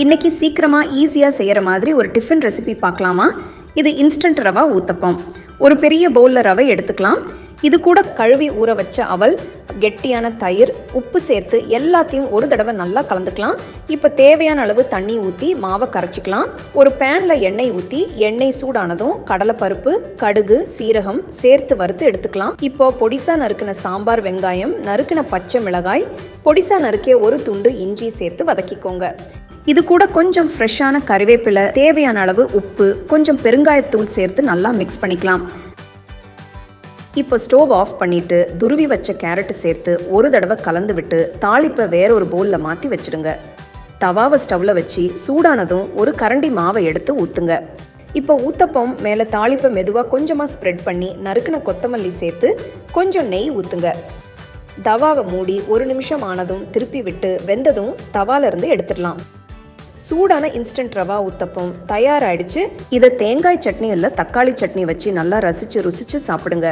இன்றைக்கி சீக்கிரமாக ஈஸியாக செய்கிற மாதிரி ஒரு டிஃபன் ரெசிபி பார்க்கலாமா? இது இன்ஸ்டன்ட் ரவா ஊத்தப்பம். ஒரு பெரிய பவுலில் ரவை எடுத்துக்கலாம். இது கூட கழுவி ஊற வச்ச அவல் கெட்டியான தயிர் உப்பு சேர்த்து எல்லாத்தையும் ஒரு தடவை நல்லா கலந்துக்கலாம். இப்போ தேவையான அளவு தண்ணி ஊற்றி மாவை கரைச்சிக்கலாம். ஒரு பேனில் எண்ணெய் ஊற்றி எண்ணெய் சூடானதும் கடலைப்பருப்பு கடுகு சீரகம் சேர்த்து வறுத்து எடுத்துக்கலாம். இப்போ பொடிசா நறுக்கின சாம்பார் வெங்காயம் நறுக்கின பச்சை மிளகாய் பொடிசா நறுக்கிய ஒரு துண்டு இஞ்சி சேர்த்து வதக்கிக்கோங்க. இது கூட கொஞ்சம் ஃப்ரெஷ்ஷான கறிவேப்பிலை தேவையான அளவு உப்பு கொஞ்சம் பெருங்காயத்தூள் சேர்த்து நல்லா மிக்ஸ் பண்ணிக்கலாம். இப்போ ஸ்டோவ் ஆஃப் பண்ணிட்டு துருவி வச்ச கேரட்டு சேர்த்து ஒரு தடவை கலந்து விட்டு தாளிப்பை வேற ஒரு பவுலில் மாற்றி வச்சிடுங்க. தவாவை ஸ்டவ்வில் வச்சு சூடானதும் ஒரு கரண்டி மாவை எடுத்து ஊற்றுங்க இப்போ ஊத்தப்பம் மேலே தாளிப்பை மெதுவாக கொஞ்சமாக ஸ்ப்ரெட் பண்ணி நறுக்கின கொத்தமல்லி சேர்த்து கொஞ்சம் நெய் ஊற்றுங்க தவாவை மூடி ஒரு நிமிஷம் ஆனதும் திருப்பி விட்டு வெந்ததும் தவாலேருந்து எடுத்துடலாம். சூடான இன்ஸ்டன்ட் ரவா ஊத்தப்பம் தயாராகிடுச்சு இதை தேங்காய் சட்னி இல்லை தக்காளி சட்னி வச்சு நல்லா ரசித்து ருசித்து சாப்பிடுங்க.